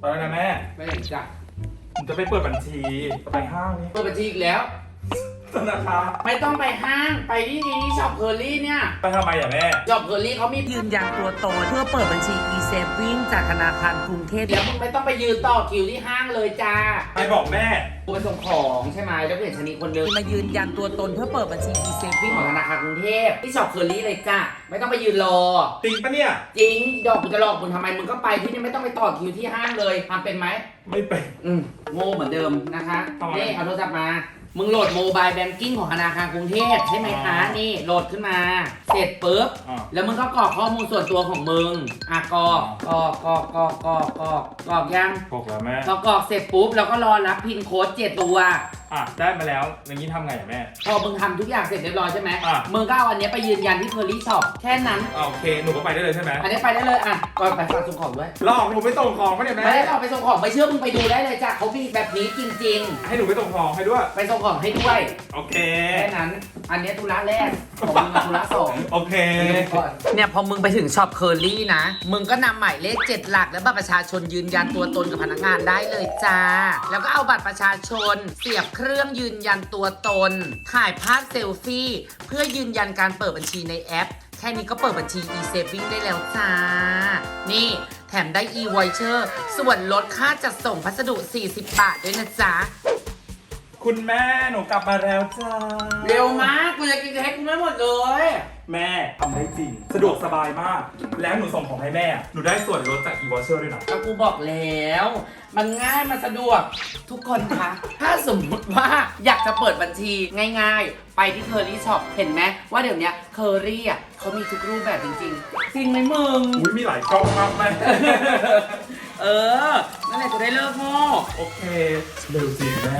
ไปแล้วนะแม่ไปไหนจ้ะผมจะไปเปิดบัญชีจะไปห้างนี่ เปิดบัญชีอีกแล้ว ธนาคารไม่ต้องไปห้างไปที่นี่ช็อปเพอร์ลี่เนี่ยไปทำไมอะแม่ ช็อปเพอร์ลี่เขามียืนยันตัวตนเพื่อเปิดบัญชี e-saving จากธนาคารกรุงเทพเดี๋ยวมึงไม่ต้องไปยืนต่อคิวที่ห้างเลยจ้าใครบอกแม่กูไปส่งของใช่ไหมแล้วก็เห็นชนีคนนึงมายืนยันตัวตนเพื่อเปิดบัญชีวิ่ e-saving งของธนาคารกรุงเทพที่ช็อปเพอร์ลี่เลยจ้าไม่ต้องไปยืนรอ จริงปะเนี่ย จริงดอกกูจะหลอกมึงทำไมมึงก็ไปที่นี่ไม่ต้องไปต่อคิวที่ห้างเลยทำเป็นไหมไม่เป็นอืมโง่เหมือนเดิมนะคะทำไม นี่เอาโทรศัพท์มา มึงโหลดโมบายแบงกิ้งของธนาคารกรุงเทพใช่ไหมคะอ๋อนี่โหลดขึ้นมา เสร็จปุ๊บ อ่าแล้วมึงก็กรอกข้อมูลส่วนตัวของมึง อะกรอกกรอกกรอกกรอกกรอกกรอกกรอกยังบอกแล้วแม่ พอกรอกเสร็จปุ๊บแล้วก็รอรับพินโค้ดเจ็ดตัว อะได้มาแล้วอย่างนี้ทำไงอะแม่ พอมึงทำทุกอย่างเสร็จเรียบร้อยใช่ไหมอะ มึงก็เอาอันเนี้ยไปยืนยันที่เคอรี่ช็อปแค่นั้น อะโอเคหนูก็ไปได้เลยใช่ไหมอันนี้ไปได้เลยอะก่อนไปฝากส่งของด้วยหลอกหนูไปส่งของปะเนี่ยแม่ไม่ได้เอาไปส่งของไม่เชื่อมึงไปดูได้เลยจ้ะเขามีแบบนี้จริงให้หนูไปส่งของให้ด้วย ๆ ไปส่งของให้ด้วยโอเค แค่นั้น อันเนี้ยธุระแรกของมึงอะธุระสองโอเคเนี่ยพอมึงไปถึงช็อปเคอรี่นะ มึงก็นำหมายเลขเจ็ดหลัก และบัตรประชาชนยืนยันตัวตนกับพนักงานได้เลยจ้า แล้วก็เอาบัตรประชาชน เสียบเครื่องยืนยันตัวตน ถ่ายภาพเซลฟี่ เพื่อยืนยันการเปิดบัญชีในแอป แค่นี้ก็เปิดบัญชี e-saving ได้แล้วจ้า นี่ แถมได้ e-voucher ส่วนลดค่าจัดส่งพัสดุ 40 บาทด้วยนะจ๊ะ คุณแม่หนูกลับมาแล้วจ้าเร็วมากกูจะกินให้กูไม่หมดเลย แม่ทำได้จริง สะดวกสบายมาก แล้วหนูส่งของให้แม่ หนูได้ส่วนลดจาก e-voucher ด้วยนะก็กูบอกแล้ว มันง่ายมันสะดวกทุกคนคะ ถ้าสมมุติว่าอยากจะเปิดบัญชีง่ายๆ ไปที่เคอรี่ช็อปเห็นไหมว่าเดี๋ยวเนี้ยเคอรี่อะเขามีทุกรูปแบบจริงๆจริงไหมมึง อุ้ยมีหลายกล้องมากแม่ เออนั่นแหละจะได้เลิกโง่โอเคเร็วจริงแม่